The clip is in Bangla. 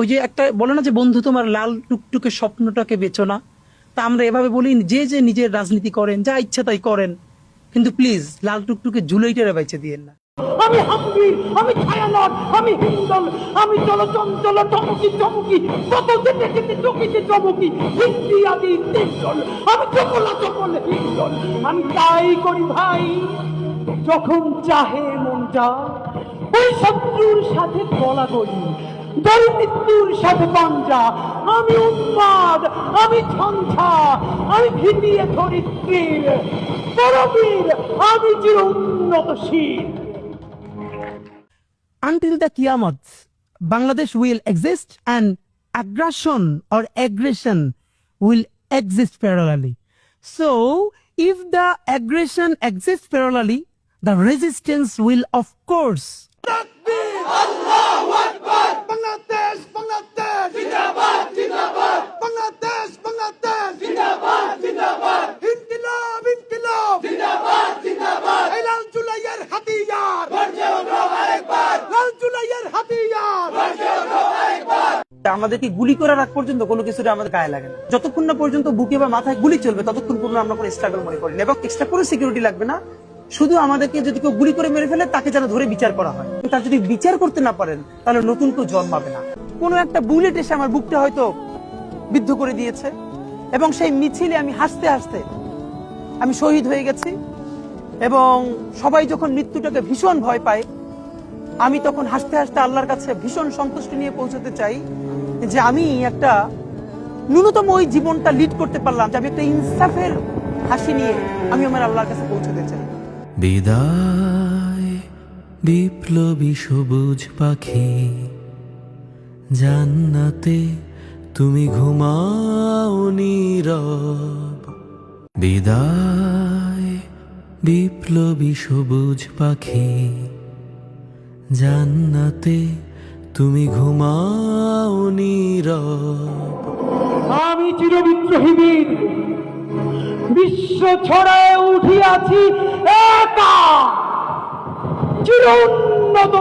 ওই যে একটা বলে না যে বন্ধু তোমার লাল টুকটুকে স্বপ্নটাকে বেচো না? তা আমরা এভাবে বলি যে যে নিজের রাজনীতি করেন, যা ইচ্ছা তাই করেন, কিন্তু প্লিজ লাল টুকটুকে জুলাইটারে বাইচে দিয়েন না। আমি হাম্বির আমি ছায়ানট, আমি হিন্দল, আমি চলচঞ্চল চমকি চমকি, কত যেতে যেতে চকিতে চমকি, হিন্দি, আদি, তিনজন, আমি চকলা, চকল হিন্দল আমি তাই করি ভাই, যখন চাহে মন মনটা ওই শত্রুর সাথে গলা গলি until the Qiyamah, Bangladesh will exist and aggression or aggression will exist parallelly. So, if the aggression exists parallelly, the resistance will of course Bangladesh Bangladesh. জিন্দাবাদ জিন্দাবাদ। বাংলাদেশ বাংলাদেশ। জিন্দাবাদ জিন্দাবাদ। ইনকিলাব ইনকিলাব। জিন্দাবাদ জিন্দাবাদ। এই লাল জুলাইয়ের হাতিয়ার। গর্জে ওঠো আরেকবার। লাল জুলাইয়ের হাতিয়ার। গর্জে ওঠো আরেকবার। আমাদেরকে গুলি করার আগ পর্যন্ত কোনো কিছুটা আমাদের গায়ে লাগে না। যতক্ষণ না পর্যন্ত বুকে বা মাথায় গুলি চলবে ততক্ষণ পর্যন্ত আমরা কোনো স্ট্রাগল মনে করি না। এবং এক্সট্রা কোনো সিকিউরিটি লাগবে না। শুধু আমাদেরকে যদি কেউ গুলি করে মেরে ফেলে, তাকে যেন ধরে বিচার করা হয়। তার যদি বিচার করতে না পারেন, তাহলে নতুন কেউ জন্মাবে না। কোনো একটা বুলেট এসে আমার বুকটা হয়তো বিদ্ধ করে দিয়েছে। এবং সেই মিছিলে আমি হাসতে হাসতে আমি শহীদ হয়ে গেছি। এবং সবাই যখন মৃত্যুটাকে ভীষণ ভয় পায়, আমি তখন হাসতে হাসতে আল্লাহর কাছে ভীষণ সন্তুষ্টি নিয়ে পৌঁছতে চাই যে আমি একটা ন্যূনতম ওই জীবনটা লিড করতে পারলাম যে আমি একটা ইনসাফের হাসি নিয়ে আমি আমার আল্লাহর কাছে পৌঁছতে চাই। বিদায় বিপ্লবী সবুজ পাখি, জান্নাতে তুমি ঘুমাও নীরব। বিদায় বিপ্লবী সবুজ পাখি, জান্নাতে তুমি ঘুমাও নীরব। আমি চিরবিদ্রোহী বীর। বিশ্ব ছড়ায় উঠিয়াছি একা। চির উন্নত